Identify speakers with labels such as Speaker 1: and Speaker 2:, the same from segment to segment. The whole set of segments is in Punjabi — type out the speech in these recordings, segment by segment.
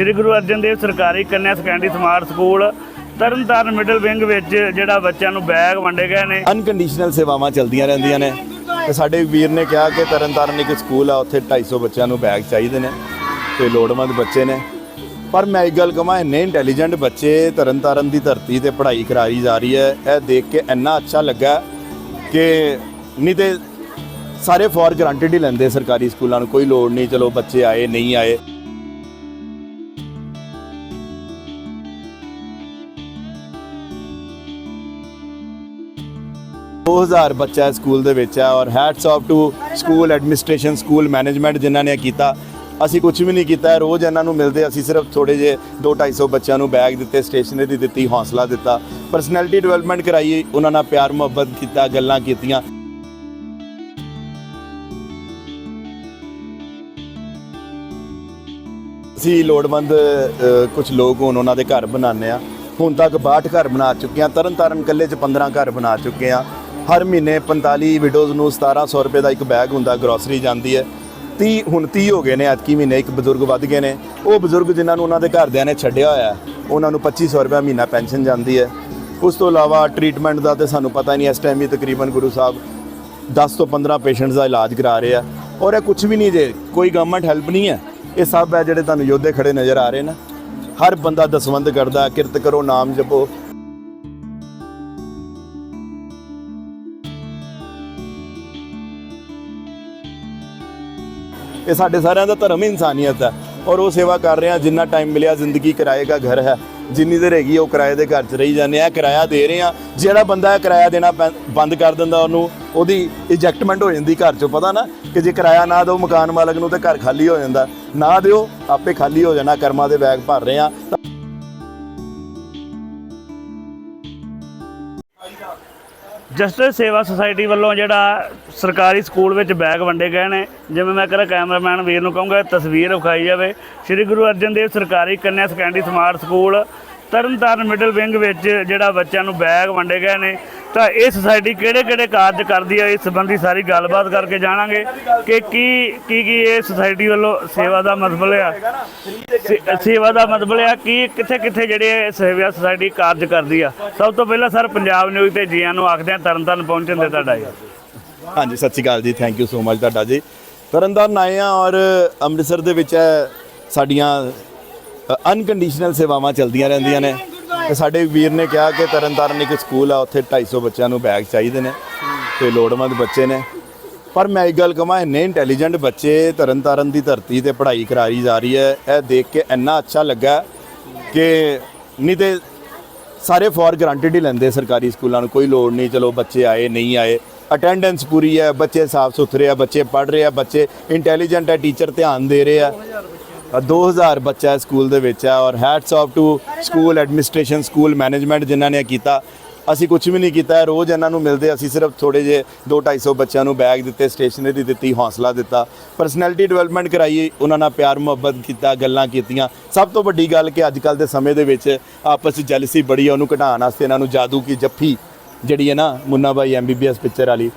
Speaker 1: ਸ੍ਰੀ ਗੁਰੂ ਅਰਜਨ ਦੇਵ ਸਰਕਾਰੀ ਕੰਨਿਆ secondary smart school, Tarn Taran middle wing ਵਿੱਚ ਜਿਹੜਾ ਬੱਚਿਆਂ ਨੂੰ ਬੈਗ ਵੰਡੇ ਗਏ ਨੇ।
Speaker 2: ਅਨਕੰਡੀਸ਼ਨਲ ਸੇਵਾਵਾਂ ਚੱਲਦੀਆਂ ਰਹਿੰਦੀਆਂ ਨੇ। ਤੇ ਸਾਡੇ ਵੀਰ ਨੇ ਕਿਹਾ ਕਿ ਤਰਨਤਾਰਨ ਇੱਕ ਸਕੂਲ ਆ, ਉੱਥੇ 250 ਬੱਚਿਆਂ ਨੂੰ ਬੈਗ ਚਾਹੀਦੇ ਨੇ ਤੇ ਲੋੜਵੰਦ ਬੱਚੇ ਨੇ। ਪਰ ਮੈਂ ਇੱਕ ਗੱਲ ਕਹਾਂ, ਇੰਨੇ ਇੰਟੈਲੀਜੈਂਟ ਬੱਚੇ ਤਰਨਤਾਰਨ ਦੀ ਧਰਤੀ ਤੇ ਪੜ੍ਹਾਈ ਕਰਾਈ ਜਾ ਰਹੀ ਹੈ। ਇਹ ਦੇਖ ਕੇ ਇੰਨਾ ਅੱਛਾ ਲੱਗਾ ਕਿ ਨਹੀਂ ਤੇ ਸਾਰੇ ਫੋਰ ਗਰੰਟਡ ਹੀ ਲੈਂਦੇ ਸਰਕਾਰੀ ਸਕੂਲਾਂ ਨੂੰ, ਕੋਈ ਲੋੜ ਨਹੀਂ, ਚਲੋ ਬੱਚੇ ਆਏ, ਨਹੀਂ ਆਏ। ਦੋ ਹਜ਼ਾਰ ਬੱਚਾ ਸਕੂਲ ਦੇ ਵਿੱਚ ਹੈ ਔਰ hats off to school administration school management ਜਿਨ੍ਹਾਂ ਨੇ ਕੀਤਾ। ਅਸੀਂ ਕੁਝ ਵੀ ਨਹੀਂ ਕੀਤਾ, ਰੋਜ਼ ਇਹਨਾਂ ਨੂੰ ਮਿਲਦੇ, ਅਸੀਂ ਸਿਰਫ ਥੋੜੇ ਜੇ 2-250 ਬੱਚਿਆਂ ਨੂੰ ਬੈਗ ਦਿੱਤੇ ਸਟੇਸ਼ਨਰੀ ਦਿੱਤੀ, ਹੌਸਲਾ ਦਿੱਤਾ। ਪਰਸਨੈਲਿਟੀ ਡਿਵੈਲਪਮੈਂਟ ਕਰਾਈ, ਉਹਨਾਂ ਨਾਲ ਪਿਆਰ, ਮੁਹੱਬਤ ਕੀਤਾ, ਗੱਲਾਂ ਕੀਤੀਆਂ। ਅਸੀਂ ਲੋੜਵੰਦ ਕੁਝ ਲੋਕ ਹੁਣ ਉਹਨਾਂ ਦੇ ਘਰ ਬਣਾਉਂਦੇ ਆ ਹੁਣ ਤੱਕ 62 ਘਰ ਬਣਾ ਚੁੱਕੇ ਆ ਤਰਨ ਤਾਰਨ ਕੱਲੇ ਚ 15 ਘਰ ਬਣਾ ਚੁੱਕੇ ਆ ਹਰ ਮਹੀਨੇ 45 ਵਿਡੋਜ਼ ਨੂੰ 1700 ਰੁਪਏ ਦਾ ਇੱਕ ਬੈਗ ਹੁੰਦਾ ਗਰੋਸਰੀ ਜਾਂਦੀ ਹੈ। 30 ਹੁਣ 30 ਹੋ ਗਏ ਨੇ ਅੱਜ ਕੀ ਮਹੀਨੇ ਇੱਕ ਬਜ਼ੁਰਗ ਵੱਧ ਗਏ ਨੇ। ਉਹ ਬਜ਼ੁਰਗ ਜਿਨ੍ਹਾਂ ਨੂੰ ਉਹਨਾਂ ਦੇ ਘਰਦਿਆਂ ਨੇ ਛੱਡਿਆ ਹੋਇਆ ਉਹਨਾਂ ਨੂੰ 2500 ਰੁਪਏ ਮਹੀਨਾ ਪੈਨਸ਼ਨ ਜਾਂਦੀ ਹੈ। ਉਸ ਤੋਂ ਇਲਾਵਾ ਟ੍ਰੀਟਮੈਂਟ ਦਾ ਤੇ ਸਾਨੂੰ ਪਤਾ ਨਹੀਂ, ਇਸ ਟਾਈਮ ਵੀ ਤਕਰੀਬਨ ਗੁਰੂ ਸਾਹਿਬ 10 ਤੋਂ 15 ਪੇਸ਼ੈਂਟਸ ਦਾ ਇਲਾਜ ਕਰਾ ਰਹੇ ਆ। ਔਰ ਇਹ ਕੁਝ ਵੀ ਨਹੀਂ ਜੇ, ਕੋਈ ਗਵਰਨਮੈਂਟ ਹੈਲਪ ਨਹੀਂ ਹੈ। ਇਹ ਸਭ ਹੈ ਜਿਹੜੇ ਤੁਹਾਨੂੰ ਯੋਧੇ ਖੜੇ ਨਜ਼ਰ ਆ ਰਹੇ ਨੇ। ਹਰ ਬੰਦਾ ਦਸਵੰਦ ਕਰਦਾ ਕਿਰਤ ਕਰੋ, ਨਾਮ ਜਪੋ। ਇਹ ਸਾਡੇ ਸਾਰਿਆਂ ਦਾ ਧਰਮ ਹੀ ਇਨਸਾਨੀਅਤ ਹੈ। ਔਰ ਉਹ ਸੇਵਾ ਕਰ ਰਹੇ ਆ ਜਿੰਨਾ ਟਾਈਮ ਮਿਲਿਆ ਜ਼ਿੰਦਗੀ ਕਿਰਾਏ ਦਾ ਘਰ ਹੈ। ਜਿੰਨੀ ਦੇਰ ਹੈਗੀ ਉਹ ਕਿਰਾਏ ਦੇ ਘਰ 'ਚ ਰਹੀ ਜਾਂਦੇ ਆ। ਕਿਰਾਇਆ ਦੇ ਰਹੇ ਆ ਜਿਹੜਾ ਬੰਦਾ ਕਿਰਾਇਆ ਦੇਣਾ ਪੈਂ- ਬੰਦ ਕਰ ਦਿੰਦਾ, ਉਹਨੂੰ ਉਹਦੀ ਇਜੈਕਟਮੈਂਟ ਹੋ ਜਾਂਦੀ ਘਰ 'ਚੋਂ, ਪਤਾ ਨਾ ਕਿ ਜੇ ਕਿਰਾਇਆ ਨਾ ਦਿਓ ਮਕਾਨ ਮਾਲਕ ਨੂੰ ਤੇ ਘਰ ਖਾਲੀ ਹੋ ਜਾਂਦਾ। ਨਾ ਦਿਓ, ਆਪੇ ਖਾਲੀ ਹੋ ਜਾਣਾ, ਕਰਮਾਂ ਦੇ ਬੈਗ ਭਰ ਰਹੇ ਆ
Speaker 1: ਜਸਟਿਸ ਸੇਵਾ ਸੁਸਾਇਟੀ ਵੱਲੋਂ ਜਿਹੜਾ ਸਰਕਾਰੀ ਸਕੂਲ ਵਿੱਚ ਬੈਗ ਵੰਡੇ ਗਏ ਨੇ। ਜਿਵੇਂ ਮੈਂ ਕਹਿੰਦਾ, ਕੈਮਰਾਮੈਨ ਵੀਰ ਨੂੰ ਕਹੂੰਗਾ ਤਸਵੀਰ ਵਿਖਾਈ ਜਾਵੇ। ਸ੍ਰੀ ਗੁਰੂ ਅਰਜਨ ਦੇਵ ਸਰਕਾਰੀ ਕੰਨਿਆ secondary smart school Tarn Taran middle wing ਵਿੱਚ ਜਿਹੜਾ ਬੱਚਿਆਂ ਨੂੰ ਬੈਗ ਵੰਡੇ ਗਏ ਨੇ। ਤਾਂ ਇਹ ਸੁਸਾਇਟੀ ਕਿਹੜੇ ਕਿਹੜੇ ਕਾਰਜ ਕਰਦੀ ਹੈ ਇਸ ਸੰਬੰਧੀ ਸਾਰੀ ਗੱਲਬਾਤ ਕਰਕੇ ਜਾਣਾਂਗੇ ਕਿ ਕੀ ਕੀ ਕੀ ਇਹ ਸੁਸਾਇਟੀ ਵੱਲੋਂ ਸੇਵਾ ਦਾ ਮਤਲਬ ਆ ਸੇ- ਸੇਵਾ ਦਾ ਮਤਲਬ ਆ ਕੀ ਕਿੱਥੇ ਕਿੱਥੇ ਜਿਹੜੇ ਇਹ ਸੇਵਾ ਸੁਸਾਇਟੀ ਕਾਰਜ ਕਰਦੀ ਆ। ਸਭ ਤੋਂ ਪਹਿਲਾਂ ਸਰ ਪੰਜਾਬ ਨਿਊਜ਼ ਤੇ ਜੀਆਂ ਨੂੰ ਆਖਦੇ ਆ ਤਰਨਤਾਰਨ ਪਹੁੰਚਣ ਦੇ ਤੁਹਾਡਾ ਜੀ
Speaker 2: ਹਾਂਜੀ, ਸਤਿ ਸ਼੍ਰੀ ਅਕਾਲ ਜੀ ਥੈਂਕ ਯੂ ਸੋ ਮਚ ਤੁਹਾਡਾ ਜੀ। ਤਰਨਤਾਰਨ ਆਏ ਆ ਔਰ ਅੰਮ੍ਰਿਤਸਰ ਦੇ ਵਿੱਚ ਇਹ ਸਾਡੀਆਂ ਅਨਕੰਡੀਸ਼ਨਲ ਸੇਵਾਵਾਂ ਚੱਲਦੀਆਂ ਰਹਿੰਦੀਆਂ ਨੇ। ਤੇ ਸਾਡੇ ਵੀਰ ਨੇ ਕਿਹਾ ਕਿ ਤਰਨਤਾਰਨ ਇੱਕ ਸਕੂਲ ਆ, ਉੱਥੇ 250 ਬੱਚਿਆਂ ਨੂੰ ਬੈਗ ਚਾਹੀਦੇ ਨੇ ਤੇ ਲੋੜਵੰਦ ਬੱਚੇ ਨੇ। ਪਰ ਮੈਂ ਇੱਕ ਗੱਲ ਕਹਾਂ, ਇੰਨੇ ਇੰਟੈਲੀਜੈਂਟ ਬੱਚੇ ਤਰਨਤਾਰਨ ਦੀ ਧਰਤੀ ਤੇ ਪੜ੍ਹਾਈ ਕਰਾਈ ਜਾ ਰਹੀ ਹੈ, ਇਹ ਦੇਖ ਕੇ ਇੰਨਾ ਅੱਛਾ ਲੱਗਾ ਕਿ ਨਹੀਂ ਤੇ ਸਾਰੇ ਫੋਰ ਗਰੰਟਡ ਹੀ ਲੈਂਦੇ ਸਰਕਾਰੀ ਸਕੂਲਾਂ ਨੂੰ, ਕੋਈ ਲੋੜ ਨਹੀਂ, ਚਲੋ ਬੱਚੇ ਆਏ, ਨਹੀਂ ਆਏ। ਅਟੈਂਡੈਂਸ ਪੂਰੀ ਹੈ, ਬੱਚੇ ਸਾਫ਼ ਸੁਥਰੇ ਆ, ਬੱਚੇ ਪੜ੍ਹ ਰਹੇ ਆ, ਬੱਚੇ ਇੰਟੈਲੀਜੈਂਟ ਹੈ ਟੀਚਰ ਧਿਆਨ ਦੇ ਰਹੇ ਆ। 2000 ਬੱਚਾ ਸਕੂਲ ਦੇ ਵਿੱਚ ਹੈ ਔਰ hats off to school administration school management ਜਿਨ੍ਹਾਂ ਨੇ ਕੀਤਾ। ਅਸੀਂ ਕੁਝ ਵੀ ਨਹੀਂ ਕੀਤਾ, ਰੋਜ਼ ਇਹਨਾਂ ਨੂੰ ਮਿਲਦੇ, ਅਸੀਂ ਸਿਰਫ ਥੋੜੇ ਜੇ 2-250 ਬੱਚਿਆਂ ਨੂੰ ਬੈਗ ਦਿੱਤੇ ਸਟੇਸ਼ਨਰੀ ਦਿੱਤੀ, ਹੌਸਲਾ ਦਿੱਤਾ। ਪਰਸਨੈਲਿਟੀ ਡਿਵੈਲਪਮੈਂਟ ਕਰਾਈ, ਉਹਨਾਂ ਨਾਲ ਪਿਆਰ, ਮੁਹੱਬਤ ਕੀਤਾ, ਗੱਲਾਂ ਕੀਤੀਆਂ। ਸਭ ਤੋਂ ਵੱਡੀ ਗੱਲ ਕਿ ਅੱਜ ਕੱਲ ਦੇ ਸਮੇਂ ਦੇ ਵਿੱਚ ਆਪਸ ਵਿੱਚ ਜੈਲਸੀ ਬੜੀ ਉਹਨੂੰ ਘਟਾਉਣ ਵਾਸਤੇ ਇਹਨਾਂ ਨੂੰ ਜਾਦੂ ਕੀ ਜੱਫੀ ਜਿਹੜੀ ਹੈ ਨਾ ਮੁੰਨਾ ਬਾਈ ਐਮਬੀਬੀਐਸ ਪਿਕਚਰ ਵਾਲੀ,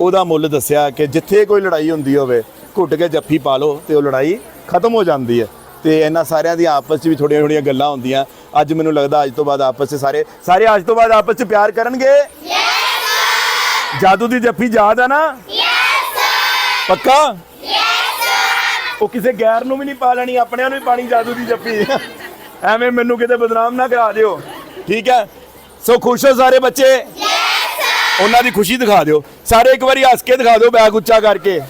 Speaker 2: ਉਹਦਾ ਮੁੱਲ ਦੱਸਿਆ ਕਿ ਜਿੱਥੇ ਕੋਈ ਲੜਾਈ ਹੁੰਦੀ ਹੋਵੇ ਘੁੱਟ ਕੇ ਜੱਫੀ ਪਾ ਲਓ ਤੇ ਉਹ ਲੜਾਈ ਖਤਮ ਹੋ ਜਾਂਦੀ ਹੈ। ਤੇ ਇਹਨਾਂ ਸਾਰਿਆਂ ਦੀਆਂ ਆਪਸ 'ਚ ਵੀ ਥੋੜੀਆਂ ਥੋੜੀਆਂ ਗੱਲਾਂ ਹੁੰਦੀਆਂ। ਅੱਜ ਮੈਨੂੰ ਲੱਗਦਾ ਅੱਜ ਤੋਂ ਬਾਅਦ ਆਪਸ 'ਚ ਸਾਰੇ ਸਾਰੇ ਅੱਜ ਤੋਂ ਬਾਅਦ ਆਪਸ 'ਚ ਪਿਆਰ ਕਰਨਗੇ? ਯੈਸ ਜਾਦੂ ਦੀ ਜੱਫੀ ਯਾਦ ਹੈ ਨਾ? ਯੈਸ ਪੱਕਾ? ਯੈਸ ਉਹ ਕਿਸੇ ਗੈਰ ਨੂੰ ਵੀ ਨਹੀਂ ਪਾ ਲੈਣੀ ਆਪਣਿਆਂ ਨੂੰ ਹੀ ਪਾਣੀ ਜਾਦੂ ਦੀ ਜੱਫੀ। ਐਵੇਂ ਮੈਨੂੰ ਕਿਤੇ ਬਦਨਾਮ ਨਾ ਕਰਾ ਦਿਓ। ਠੀਕ ਹੈ? ਸੋ ਖੁਸ਼ ਹੋ ਸਾਰੇ ਬੱਚੇ? ਯੈਸ ਉਹਨਾਂ ਦੀ ਖੁਸ਼ੀ ਦਿਖਾ ਦਿਓ। ਸਾਰੇ ਇੱਕ ਵਾਰੀ ਹੱਸ ਕੇ ਦਿਖਾ ਦਿਓ ਬੈਗ ਉੱਚਾ ਕਰਕੇ।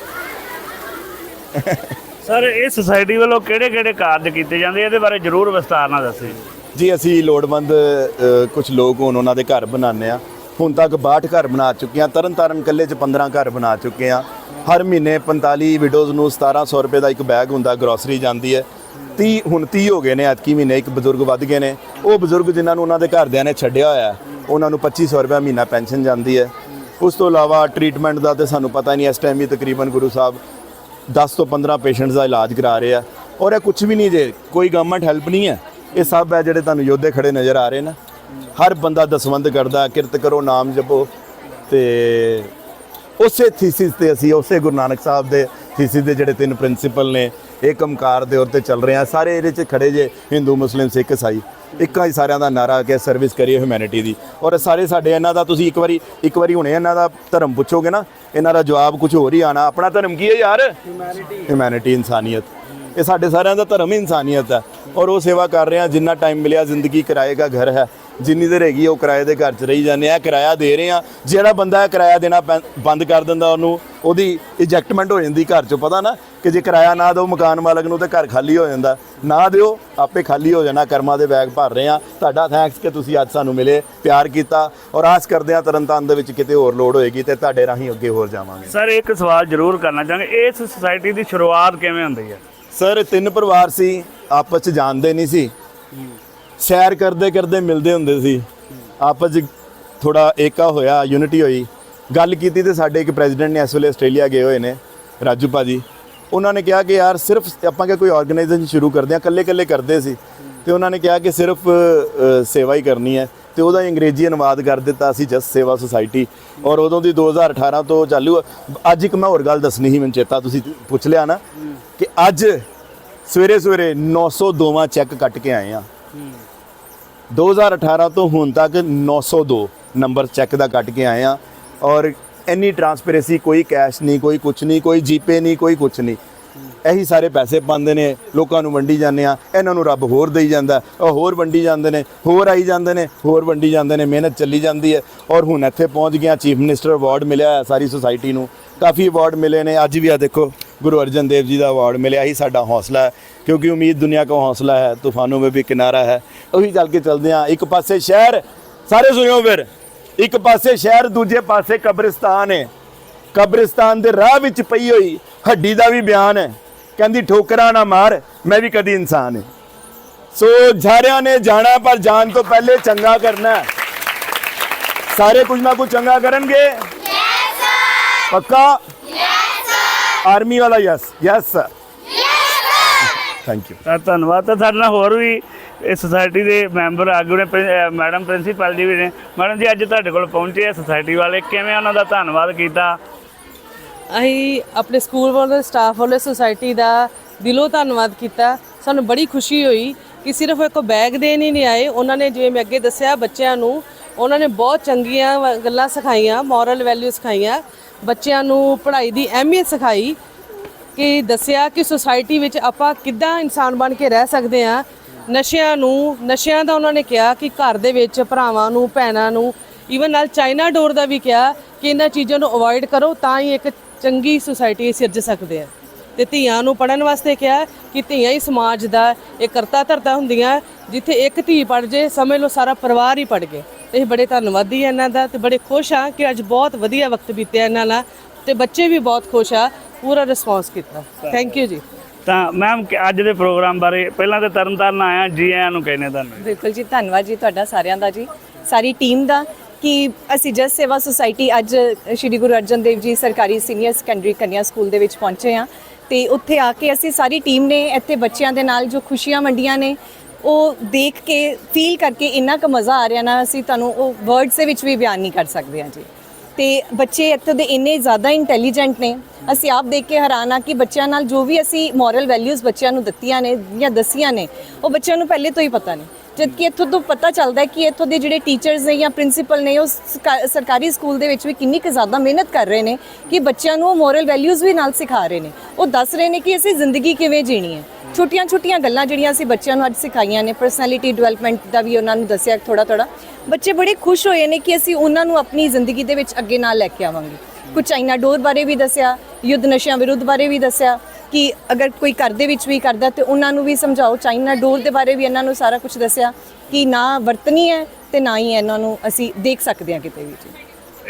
Speaker 1: ਸਰ, ਇਹ ਸੁਸਾਇਟੀ ਵੱਲੋਂ ਕਿਹੜੇ ਕਿਹੜੇ ਕਾਰਜ ਕੀਤੇ ਜਾਂਦੇ? ਇਹਦੇ ਬਾਰੇ ਜ਼ਰੂਰ ਵਿਸਤਾਰ ਨਾਲ ਦੱਸਿਓ
Speaker 2: ਜੀ, ਅਸੀਂ ਲੋੜਵੰਦ ਕੁਝ ਲੋਕ ਹੁਣ ਉਹਨਾਂ ਦੇ ਘਰ ਬਣਾਉਂਦੇ ਆ ਹੁਣ ਤੱਕ 62 ਘਰ ਬਣਾ ਚੁੱਕੇ ਆ ਤਰਨ ਤਾਰਨ ਕੱਲੇ ਚ 15 ਘਰ ਬਣਾ ਚੁੱਕੇ ਆ ਹਰ ਮਹੀਨੇ 45 ਵਿਡੋਜ਼ ਨੂੰ 1700 ਰੁਪਏ ਦਾ ਇੱਕ ਬੈਗ ਹੁੰਦਾ ਗਰੋਸਰੀ ਜਾਂਦੀ ਹੈ। 30 ਹੁਣ 30 ਹੋ ਗਏ ਨੇ, ਐਤਕੀ ਮਹੀਨੇ ਇੱਕ ਬਜ਼ੁਰਗ ਵੱਧ ਗਏ ਨੇ। ਉਹ ਬਜ਼ੁਰਗ ਜਿਨ੍ਹਾਂ ਨੂੰ ਉਹਨਾਂ ਦੇ ਘਰਦਿਆਂ ਨੇ ਛੱਡਿਆ ਹੋਇਆ ਉਹਨਾਂ ਨੂੰ 2500 ਰੁਪਏ ਮਹੀਨਾ ਪੈਨਸ਼ਨ ਜਾਂਦੀ ਹੈ। ਉਸ ਤੋਂ ਇਲਾਵਾ ਟ੍ਰੀਟਮੈਂਟ ਦਾ ਤੇ ਸਾਨੂੰ ਪਤਾ ਨਹੀਂ, ਇਸ ਟਾਈਮ ਵੀ ਤਕਰੀਬਨ ਗੁਰੂ ਸਾਹਿਬ 10 ਤੋਂ 15 ਪੇਸ਼ੈਂਟਸ ਦਾ ਇਲਾਜ ਕਰਾ ਰਹੇ ਆ। ਔਰ ਇਹ ਕੁਝ ਵੀ ਨਹੀਂ ਜੇ, ਕੋਈ ਗਵਰਨਮੈਂਟ ਹੈਲਪ ਨਹੀਂ ਹੈ। ਇਹ ਸਭ ਹੈ ਜਿਹੜੇ ਤੁਹਾਨੂੰ ਯੋਧੇ ਖੜੇ ਨਜ਼ਰ ਆ ਰਹੇ ਨਾ। ਹਰ ਬੰਦਾ ਦਸਵੰਦ ਕਰਦਾ, ਕਿਰਤ ਕਰੋ, ਨਾਮ ਜਪੋ ਤੇ ਉਸੇ ਥੀਸਿਸ ਤੇ ਅਸੀਂ, ਉਸੇ ਗੁਰੂ ਨਾਨਕ ਸਾਹਿਬ ਦੇ ਥੀਸਿਸ ਦੇ ਜਿਹੜੇ ਤਿੰਨ ਪ੍ਰਿੰਸੀਪਲ ਨੇ, ਇਹ ਕੰਮਕਾਰ ਦੇ ਔਰ ਤੇ ਚੱਲ ਰਹੇ ਆ। ਸਾਰੇ ਇਹਦੇ 'ਚ ਖੜੇ ਜੇ ਹਿੰਦੂ, ਮੁਸਲਿਮ, ਸਿੱਖ, ਈਸਾਈ। ਇੱਕਾ ਹੀ ਸਾਰਿਆਂ ਦਾ ਨਾਰਾ ਕਿ ਸਰਵਿਸ ਕਰੀਏ ਹਿਊਮੈਨਿਟੀ ਦੀ। ਔਰ ਇਹ ਸਾਰੇ ਸਾਡੇ ਇਹਨਾਂ ਦਾ, ਤੁਸੀਂ ਇੱਕ ਵਾਰੀ ਇੱਕ ਵਾਰੀ ਹੁਣੇ ਇਹਨਾਂ ਦਾ ਧਰਮ ਪੁੱਛੋਗੇ ਨਾ, ਇਹਨਾਂ ਦਾ ਜਵਾਬ ਕੁਝ ਹੋਰ ਹੀ ਆਣਾ। ਆਪਣਾ ਧਰਮ ਕੀ ਹੈ ਯਾਰ? ਹਿਊਮੈਨਿਟੀ ਹਿਊਮੈਨਿਟੀ ਇਨਸਾਨੀਅਤ। ਇਹ ਸਾਡੇ ਸਾਰਿਆਂ ਦਾ ਧਰਮ ਹੀ ਇਨਸਾਨੀਅਤ ਹੈ। ਔਰ ਉਹ ਸੇਵਾ ਕਰ ਰਹੇ ਆ ਜਿੰਨਾ ਟਾਈਮ ਮਿਲਿਆ ਜ਼ਿੰਦਗੀ ਕਿਰਾਏ ਦਾ ਘਰ ਹੈ। ਜਿੰਨੀ ਦੇਰ ਹੈਗੀ ਉਹ ਕਿਰਾਏ ਦੇ ਘਰ 'ਚ ਰਹੀ ਜਾਂਦੇ ਆ ਕਿਰਾਇਆ ਦੇ ਰਹੇ ਆ ਜਿਹੜਾ ਬੰਦਾ ਕਿਰਾਇਆ ਦੇਣਾ ਪੈਂ- ਬੰਦ ਕਰ ਦਿੰਦਾ, ਉਹਨੂੰ ਉਹਦੀ ਇਜੈਕਟਮੈਂਟ ਹੋ ਜਾਂਦੀ ਘਰ 'ਚੋਂ। ਪਤਾ ਨਾ ਕਿ ਜੇ ਕਿਰਾਇਆ ਨਾ ਦਿਓ ਮਕਾਨ ਮਾਲਕ ਨੂੰ, ਤੇ ਘਰ ਖਾਲੀ ਹੋ ਜਾਂਦਾ। ਨਾ ਦਿਓ, ਆਪੇ ਖਾਲੀ ਹੋ ਜਾਣਾ। ਕਰਮਾਂ ਦੇ ਬੈਗ ਭਰ ਰਹੇ ਆ ਤੁਹਾਡਾ ਥੈਂਕਸ ਕਿ ਤੁਸੀਂ ਅੱਜ ਸਾਨੂੰ ਮਿਲੇ, ਪਿਆਰ ਕੀਤਾ। ਔਰ ਆਸ ਕਰਦੇ ਆ ਤਰਨਤਾਰਨ ਦੇ ਵਿੱਚ ਕਿਤੇ ਹੋਰ ਲੋੜ ਹੋਏਗੀ, ਤੇ ਤੁਹਾਡੇ ਰਾਹੀਂ ਅੱਗੇ ਹੋਰ ਜਾਵਾਂਗੇ।
Speaker 1: ਸਰ ਇੱਕ ਸਵਾਲ ਜ਼ਰੂਰ ਕਰਨਾ ਚਾਹਾਂਗੇ। ਇਸ ਸੁਸਾਇਟੀ ਦੀ ਸ਼ੁਰੂਆਤ ਕਿਵੇਂ ਹੁੰਦੀ ਹੈ?
Speaker 2: ਸਰ, ਤਿੰਨ ਪਰਿਵਾਰ ਸੀ, ਆਪਸ ਚ ਜਾਣਦੇ ਨਹੀਂ ਸੀ। ਸੈਰ ਕਰਦੇ ਕਰਦੇ ਮਿਲਦੇ ਹੁੰਦੇ ਸੀ। ਆਪਸ ਚ ਥੋੜਾ ਏਕਾ ਹੋਇਆ, ਯੂਨਿਟੀ ਹੋਈ। ਗੱਲ ਕੀਤੀ ਤੇ ਸਾਡੇ ਇੱਕ ਪ੍ਰੈਜ਼ੀਡੈਂਟ ਨੇ ਇਸ ਵੇਲੇ ਆਸਟ੍ਰੇਲੀਆ ਗਏ ਹੋਏ ਨੇ, ਰਾਜੂ ਭਾਜੀ ਉਹਨਾਂ ਨੇ ਕਿਹਾ ਕਿ ਯਾਰ, ਸਿਰਫ ਆਪਾਂ ਕਿ ਕੋਈ ਆਰਗੇਨਾਈਜੇਸ਼ਨ ਸ਼ੁਰੂ ਕਰਦੇ ਆ, ਇਕੱਲੇ ਇਕੱਲੇ ਕਰਦੇ ਸੀ। ਤੇ ਉਹਨਾਂ ਨੇ ਕਿਹਾ ਕਿ ਸਿਰਫ ਸੇਵਾ ਹੀ ਕਰਨੀ ਹੈ। ਤੇ ਉਹਦਾ ਅੰਗਰੇਜ਼ੀ ਅਨੁਵਾਦ ਕਰ ਦਿੱਤਾ ਸੀ ਜਸ ਸੇਵਾ ਸੁਸਾਇਟੀ। ਔਰ ਉਦੋਂ ਦੀ 2018 ਤੋਂ ਚਾਲੂ ਅੱਜ ਇੱਕ ਮੈਂ ਹੋਰ ਗੱਲ ਦੱਸਣੀ ਸੀ, ਮੈਨੂੰ ਚੇਤਾ ਤੁਸੀਂ ਪੁੱਛ ਲਿਆ ਨਾ, ਕਿ ਅੱਜ ਸਵੇਰੇ ਸਵੇਰੇ 902ਵਾਂ ਚੈੱਕ ਕੱਟ ਕੇ ਆਏ ਆ। 2018 ਤੋਂ ਹੁਣ ਤੱਕ 902 ਨੰਬਰ ਚੈੱਕ ਦਾ ਕੱਟ ਕੇ ਆਏ ਆ। ਔਰ ਇੰਨੀ ਟਰਾਂਸਪੇਰੈਂਸੀ, ਕੋਈ ਕੈਸ਼ ਨਹੀਂ, ਕੋਈ ਕੁਝ ਨਹੀਂ, ਕੋਈ ਜੀਪੇ ਨਹੀਂ, ਕੋਈ ਕੁਝ ਨਹੀਂ। ਇਹੀ ਸਾਰੇ ਪੈਸੇ ਪਾਉਂਦੇ ਨੇ, ਲੋਕਾਂ ਨੂੰ ਵੰਡੀ ਜਾਂਦੇ ਆ, ਇਹਨਾਂ ਨੂੰ ਰੱਬ ਹੋਰ ਦੇਈ ਜਾਂਦਾ ਉਹ ਹੋਰ ਵੰਡੀ ਜਾਂਦੇ ਨੇ, ਹੋਰ ਆਈ ਜਾਂਦੇ ਨੇ, ਹੋਰ ਵੰਡੀ ਜਾਂਦੇ ਨੇ, ਮਿਹਨਤ ਚੱਲੀ ਜਾਂਦੀ ਹੈ। ਔਰ ਹੁਣ ਇੱਥੇ ਪਹੁੰਚ ਗਿਆ ਚੀਫ ਮਿਨਿਸਟਰ ਅਵਾਰਡ ਮਿਲਿਆ ਹੈ ਸਾਰੀ ਸੁਸਾਇਟੀ ਨੂੰ। ਕਾਫੀ ਅਵਾਰਡ ਮਿਲੇ ਨੇ, ਅੱਜ ਵੀ ਆ ਦੇਖੋ, ਗੁਰੂ ਅਰਜਨ ਦੇਵ ਜੀ ਦਾ ਅਵਾਰਡ ਮਿਲਿਆ ਹੀ ਸਾਡਾ ਹੌਸਲਾ ਹੈ। ਕਿਉਂਕਿ ਉਮੀਦ ਦੁਨੀਆ ਕੋ ਹੌਸਲਾ ਹੈ, ਤੂਫਾਨੋਂ ਵਿੱਚ ਵੀ ਕਿਨਾਰਾ ਹੈ। ਉਹੀ ਚੱਲ ਕੇ ਚੱਲਦੇ ਆ, ਇੱਕ ਪਾਸੇ ਸ਼ਹਿਰ, ਸਾਰੇ ਸੁਣਿਓ ਫਿਰ, ਇੱਕ ਪਾਸੇ ਸ਼ਹਿਰ, ਦੂਜੇ ਪਾਸੇ ਕਬਰਿਸਤਾਨ ਹੈ। ਕਬਰਿਸਤਾਨ ਦੇ ਰਾਹ ਵਿੱਚ ਪਈ ਹੋਈ ਹੱਡੀ ਦਾ ਵੀ ਬਿਆਨ ਹੈ। ਕਹਿੰਦੀ ਠੋਕਰਾਂ ਨਾ ਮਾਰ ਮੈਂ ਵੀ ਕਦੀ ਇਨਸਾਨ ਹਾਂ ਸੋ ਸਾਰਿਆਂ ਨੇ ਜਾਣਾ ਪਰ ਜਾਣ ਤੋਂ ਪਹਿਲੇ ਚੰਗਾ ਕਰਨਾ ਹੈ। ਸਾਰੇ ਕੁਝ ਨਾ ਕੁਝ ਚੰਗਾ ਕਰਨਗੇ। ਯੈਸ ਸਰ ਪੱਕਾ? ਯੈਸ ਸਰ ਆਰਮੀ ਵਾਲਾ yes yes sir thank you
Speaker 1: ਤਾਂ ਧੰਨਵਾਦ। ਤਾਂ ਸਾਡੇ ਨਾਲ ਹੋਰ ਵੀ ਇਸ ਸੁਸਾਇਟੀ ਦੇ ਮੈਂਬਰ ਆਗੂ ਨੇ ਮੈਡਮ ਪ੍ਰਿੰਸੀਪਲ ਜੀ ਵੀ ਨੇ। ਮੈਡਮ ਜੀ ਅੱਜ ਤੁਹਾਡੇ ਕੋਲ ਪਹੁੰਚੇ ਆ ਸੁਸਾਇਟੀ ਵਾਲੇ। ਕਿਵੇਂ ਉਹਨਾਂ ਦਾ ਧੰਨਵਾਦ ਕੀਤਾ?
Speaker 3: ਅਸੀਂ ਆਪਣੇ ਸਕੂਲ ਵੱਲੋਂ ਸਟਾਫ ਵੱਲੋਂ ਸੁਸਾਇਟੀ ਦਾ ਦਿਲੋਂ ਧੰਨਵਾਦ ਕੀਤਾ। ਸਾਨੂੰ ਬੜੀ ਖੁਸ਼ੀ ਹੋਈ ਕਿ ਸਿਰਫ ਇੱਕ ਬੈਗ ਦੇਣ ਹੀ ਨਹੀਂ ਆਏ। ਉਹਨਾਂ ਨੇ ਜਿਵੇਂ ਮੈਂ ਅੱਗੇ ਦੱਸਿਆ ਬੱਚਿਆਂ ਨੂੰ, ਉਹਨਾਂ ਨੇ ਬਹੁਤ ਚੰਗੀਆਂ ਗੱਲਾਂ ਸਿਖਾਈਆਂ ਮੋਰਲ ਵੈਲਿਊ ਸਿਖਾਈਆਂ। ਬੱਚਿਆਂ ਨੂੰ ਪੜ੍ਹਾਈ ਦੀ ਅਹਿਮੀਅਤ ਸਿਖਾਈ ਕਿ ਦੱਸਿਆ ਕਿ ਸੁਸਾਇਟੀ ਵਿੱਚ ਆਪਾਂ ਕਿੱਦਾਂ ਇਨਸਾਨ ਬਣ ਕੇ ਰਹਿ ਸਕਦੇ ਆ ਨਸ਼ਿਆਂ ਨੂੰ, ਨਸ਼ਿਆਂ ਦਾ ਉਹਨਾਂ ਨੇ ਕਿਹਾ ਕਿ ਘਰ ਦੇ ਵਿੱਚ ਭਰਾਵਾਂ ਨੂੰ, ਭੈਣਾਂ ਨੂੰ ਈਵਨ ਨਾਲ ਚਾਈਨਾ ਡੋਰ ਦਾ ਵੀ ਕਿਹਾ ਕਿ ਇਹਨਾਂ ਚੀਜ਼ਾਂ ਨੂੰ ਅਵੋਇਡ ਕਰੋ ਤਾਂ ਹੀ ਇੱਕ ਚੰਗੀ ਸੁਸਾਇਟੀ ਸਿਰਜ ਸਕਦੇ ਆ ਤੇ ਧੀਆਂ ਨੂੰ ਪੜਨ ਵਾਸਤੇ ਕਿਹਾ ਕਿ ਧੀਆਂ ਹੀ ਸਮਾਜ ਦਾ ਇੱਕ ਕਰਤਾ ਧਰਤਾ ਹੁੰਦੀਆਂ ਜਿੱਥੇ ਇੱਕ ਧੀ ਪੜ ਜੇ ਸਮਝ ਲਓ ਸਾਰਾ ਪਰਿਵਾਰ ਹੀ ਪੜ ਗਏ। ਤੇ ਅਸੀਂ ਬੜੇ ਧੰਨਵਾਦੀ ਆ ਇਹਨਾਂ ਦਾ ਤੇ ਬੜੇ ਖੁਸ਼ ਆ ਕਿ ਅੱਜ ਬਹੁਤ ਵਧੀਆ ਵਕਤ ਬੀਤਿਆ ਇਹਨਾਂ ਨਾਲ ਤੇ ਬੱਚੇ ਵੀ ਬਹੁਤ ਖੁਸ਼ ਆ ਪੂਰਾ ਰਿਸਪੌਂਸ ਕੀਤਾ। ਥੈਂਕ ਯੂ ਜੀ।
Speaker 1: ਤਾਂ ਮੈਮ ਅੱਜ ਦੇ ਪ੍ਰੋਗਰਾਮ ਬਾਰੇ ਪਹਿਲਾਂ ਤਾਂ ਤਰਨਤਾਰਨ ਆਇਆ ਜੀ ਆਇਆਂ ਨੂੰ ਕਹਿੰਦੇ ਤੁਹਾਨੂੰ।
Speaker 4: ਬਿਲਕੁਲ ਜੀ ਧੰਨਵਾਦ ਜੀ ਤੁਹਾਡਾ ਸਾਰਿਆਂ ਦਾ ਜੀ। ਸਾਰੀ ਟੀਮ ਦਾ ਕਿ ਅਸੀਂ ਜਸ ਸੇਵਾ ਸੁਸਾਇਟੀ ਅੱਜ ਸ਼੍ਰੀ ਗੁਰੂ ਅਰਜਨ ਦੇਵ ਜੀ ਸਰਕਾਰੀ ਸੀਨੀਅਰ ਸੈਕੰਡਰੀ ਕੰਨਿਆ ਸਕੂਲ ਦੇ ਵਿੱਚ ਪਹੁੰਚੇ ਆ ਤੇ ਉੱਥੇ ਆ ਕੇ ਅਸੀਂ ਸਾਰੀ ਟੀਮ ਨੇ ਇੱਥੇ ਬੱਚਿਆਂ ਦੇ ਨਾਲ ਜੋ ਖੁਸ਼ੀਆਂ ਵੰਡੀਆਂ ਨੇ, ਉਹ ਦੇਖ ਕੇ ਫੀਲ ਕਰਕੇ ਇੰਨਾ ਕੁ ਮਜ਼ਾ ਆ ਰਿਹਾ ਨਾ, ਅਸੀਂ ਤੁਹਾਨੂੰ ਉਹ ਵਰਡਸ ਦੇ ਵਿੱਚ ਵੀ ਬਿਆਨ ਨਹੀਂ ਕਰ ਸਕਦੇ ਹਾਂ ਜੀ। ਤੇ ਬੱਚੇ ਇੱਥੇ ਦੇ ਇੰਨੇ ਜ਼ਿਆਦਾ ਇੰਟੈਲੀਜੈਂਟ ਨੇ, ਅਸੀਂ ਆਪ ਦੇਖ ਕੇ ਹੈਰਾਨ ਆ ਕਿ ਬੱਚਿਆਂ ਨਾਲ ਜੋ ਵੀ ਅਸੀਂ ਮੋਰਲ ਵੈਲਿਊਜ਼ ਬੱਚਿਆਂ ਨੂੰ ਦਿੱਤੀਆਂ ਨੇ ਜਾਂ ਦਸੀਆਂ ਨੇ, ਉਹ ਬੱਚਿਆਂ ਨੂੰ ਪਹਿਲੇ ਤੋਂ ਹੀ ਪਤਾ ਨਹੀਂ ਜਦਕਿ ਇੱਥੋਂ ਤੋਂ ਪਤਾ ਚੱਲਦਾ ਹੈ ਕਿ ਇੱਥੋਂ ਦੇ ਜਿਹੜੇ ਟੀਚਰਸ ਨੇ ਜਾਂ ਪ੍ਰਿੰਸੀਪਲ ਨੇ, ਉਹ ਸਰਕਾ- ਸਰਕਾਰੀ ਸਕੂਲ ਦੇ ਵਿੱਚ ਵੀ ਕਿੰਨੀ ਕੁ ਜ਼ਿਆਦਾ ਮਿਹਨਤ ਕਰ ਰਹੇ ਨੇ ਕਿ ਬੱਚਿਆਂ ਨੂੰ ਮੋਰਲ ਵੈਲਿਊਜ਼ ਵੀ ਨਾਲ ਸਿਖਾ ਰਹੇ ਨੇ। ਉਹ ਦੱਸ ਰਹੇ ਨੇ ਕਿ ਅਸੀਂ ਜ਼ਿੰਦਗੀ ਕਿਵੇਂ ਜੀਣੀ ਹੈ। ਛੋਟੀਆਂ-ਛੋਟੀਆਂ ਗੱਲਾਂ ਜਿਹੜੀਆਂ ਅਸੀਂ ਬੱਚਿਆਂ ਨੂੰ ਅੱਜ ਸਿਖਾਈਆਂ ਨੇ ਪਰਸਨੈਲਿਟੀ ਡਿਵੈਲਪਮੈਂਟ ਦਾ ਵੀ ਉਹਨਾਂ ਨੂੰ ਦੱਸਿਆ ਥੋੜਾ ਥੋੜਾ ਬੱਚੇ ਬੜੇ ਖੁਸ਼ ਹੋਏ ਨੇ ਕਿ ਅਸੀਂ ਉਹਨਾਂ ਨੂੰ ਆਪਣੀ ਜ਼ਿੰਦਗੀ ਦੇ ਵਿੱਚ ਅੱਗੇ ਨਾਲ ਲੈ ਕੇ ਆਵਾਂਗੇ। ਕੁਝ ਚਾਈਨਾ ਡੋਰ ਬਾਰੇ ਵੀ ਦੱਸਿਆ, ਯੁੱਧ ਨਸ਼ਿਆਂ ਵਿਰੁੱਧ ਬਾਰੇ ਵੀ ਦੱਸਿਆ ਕਿ ਅਗਰ ਕੋਈ ਘਰ ਦੇ ਵਿੱਚ ਵੀ ਕਰਦਾ ਤੇ ਉਹਨਾਂ ਨੂੰ ਵੀ ਸਮਝਾਓ। ਚਾਈਨਾ ਡੋਰ ਦੇ ਬਾਰੇ ਵੀ ਇਹਨਾਂ ਨੂੰ ਸਾਰਾ ਕੁਝ ਦੱਸਿਆ ਕਿ ਨਾ ਵਰਤਨੀ ਹੈ ਤੇ ਨਾ ਹੀ ਇਹਨਾਂ ਨੂੰ ਅਸੀਂ ਦੇਖ ਸਕਦੇ ਹਾਂ ਕਿਤੇ ਵੀ ਜੀ।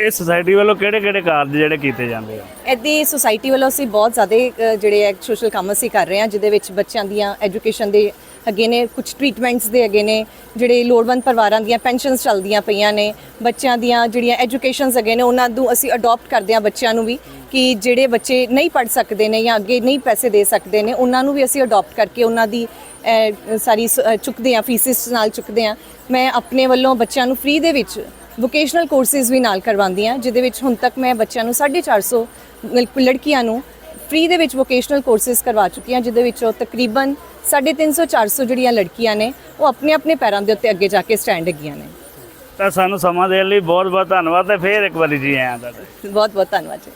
Speaker 1: ਇਸ ਸੁਸਾਇਟੀ ਵੱਲੋਂ ਕਿਹੜੇ ਕਿਹੜੇ ਕਾਰਜ ਜਿਹੜੇ ਕੀਤੇ ਜਾਂਦੇ ਆ?
Speaker 4: ਇਹਦੀ ਸੁਸਾਇਟੀ ਵੱਲੋਂ ਅਸੀਂ ਬਹੁਤ ਜ਼ਿਆਦਾ ਜਿਹੜੇ ਹੈ ਸੋਸ਼ਲ ਕੰਮ ਅਸੀਂ ਕਰ ਰਹੇ ਹਾਂ ਜਿਹਦੇ ਵਿੱਚ ਬੱਚਿਆਂ ਦੀਆਂ ਐਜੂਕੇਸ਼ਨ ਦੇ ਅੱਗੇ ਨੇ ਕੁਝ ਟ੍ਰੀਟਮੈਂਟਸ ਦੇ ਅੱਗੇ ਨੇ ਜਿਹੜੇ ਲੋੜਵੰਦ ਪਰਿਵਾਰਾਂ ਦੀਆਂ ਪੈਨਸ਼ਨਸ ਚੱਲਦੀਆਂ ਪਈਆਂ ਨੇ ਬੱਚਿਆਂ ਦੀਆਂ ਜਿਹੜੀਆਂ ਐਜੂਕੇਸ਼ਨਸ ਅੱਗੇ ਨੇ ਉਹਨਾਂ ਨੂੰ ਅਸੀਂ ਅਡਾਪਟ ਕਰਦੇ ਹਾਂ ਬੱਚਿਆਂ ਨੂੰ ਵੀ। ਕਿ ਜਿਹੜੇ ਬੱਚੇ ਨਹੀਂ ਪੜ ਸਕਦੇ ਨੇ ਜਾਂ ਅੱਗੇ ਨਹੀਂ ਪੈਸੇ ਦੇ ਸਕਦੇ ਨੇ ਉਹਨਾਂ ਨੂੰ ਵੀ ਅਸੀਂ ਅਡਾਪਟ ਕਰਕੇ ਉਹਨਾਂ ਦੀ ਸਾਰੀ ਚੁੱਕਦੇ ਹਾਂ ਫੀਸਿਸ ਨਾਲ ਚੁੱਕਦੇ ਹਾਂ। ਮੈਂ ਆਪਣੇ ਵੱਲੋਂ ਬੱਚਿਆਂ ਨੂੰ ਫ੍ਰੀ ਦੇ ਵਿੱਚ ਵੋਕੇਸ਼ਨਲ ਕੋਰਸਿਸ ਵੀ ਨਾਲ ਕਰਵਾਉਂਦੀ ਹਾਂ ਜਿਹਦੇ ਵਿੱਚ ਹੁਣ ਤੱਕ ਮੈਂ ਬੱਚਿਆਂ ਨੂੰ 450 ਲੜਕੀਆਂ ਨੂੰ ਫ੍ਰੀ ਦੇ ਵਿੱਚ ਵੋਕੇਸ਼ਨਲ ਕੋਰਸਿਸ ਕਰਵਾ ਚੁੱਕੀ ਹਾਂ ਜਿਹਦੇ ਵਿੱਚੋਂ ਤਕਰੀਬਨ 350 400 ਜਿਹੜੀਆਂ ਲੜਕੀਆਂ ਨੇ ਉਹ ਆਪਣੇ ਆਪਣੇ ਪੈਰਾਂ ਦੇ ਉੱਤੇ ਅੱਗੇ ਜਾ ਕੇ ਸਟੈਂਡ ਹੈਗੀਆਂ ਨੇ।
Speaker 1: ਤਾਂ ਸਾਨੂੰ ਸਮਾਂ ਦੇਣ ਲਈ ਬਹੁਤ ਬਹੁਤ ਧੰਨਵਾਦ ਤੇ ਫੇਰ ਇੱਕ ਵਾਰੀ ਜੀ ਆਇਆਂ ਤੁਹਾਡੇ
Speaker 4: ਬਹੁਤ ਬਹੁਤ ਧੰਨਵਾਦ ਜੀ।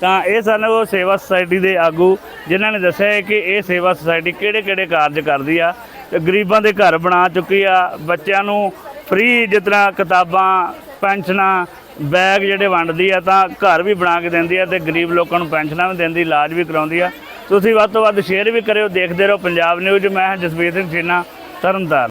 Speaker 1: ਤਾਂ ਇਹ ਸਨ ਉਹ ਸੇਵਾ ਸੁਸਾਇਟੀ ਦੇ ਆਗੂ, ਜਿਨ੍ਹਾਂ ਨੇ ਦੱਸਿਆ ਹੈ ਕਿ ਇਹ ਸੇਵਾ ਸੁਸਾਇਟੀ ਕਿਹੜੇ ਕਿਹੜੇ ਕਾਰਜ ਕਰਦੀ ਆ। ਤੇ ਗਰੀਬਾਂ ਦੇ ਘਰ ਬਣਾ ਚੁੱਕੀ ਆ, ਬੱਚਿਆਂ ਨੂੰ ਫ੍ਰੀ ਜਿਸ ਤਰ੍ਹਾਂ ਕਿਤਾਬਾਂ, ਪੈਨਸ਼ਨਾਂ, ਬੈਗ ਜਿਹੜੇ ਵੰਡਦੀ ਆ, ਤਾਂ ਘਰ ਵੀ ਬਣਾ ਕੇ ਦਿੰਦੀ ਆ ਤੇ ਗਰੀਬ ਲੋਕਾਂ ਨੂੰ ਪੈਨਸ਼ਨਾਂ ਵੀ ਦਿੰਦੀ, ਇਲਾਜ ਵੀ ਕਰਾਉਂਦੀ ਆ। ਤੁਸੀਂ ਵੱਧ ਤੋਂ ਵੱਧ ਸ਼ੇਅਰ ਵੀ ਕਰਿਓ, ਦੇਖਦੇ ਰਹੋ ਪੰਜਾਬ ਨਿਊਜ਼ ਮੈਂ ਹਾਂ ਜਸਵੀਰ ਸਿੰਘ ਛੀਨਾ, ਤਰਨਤਾਰਨ।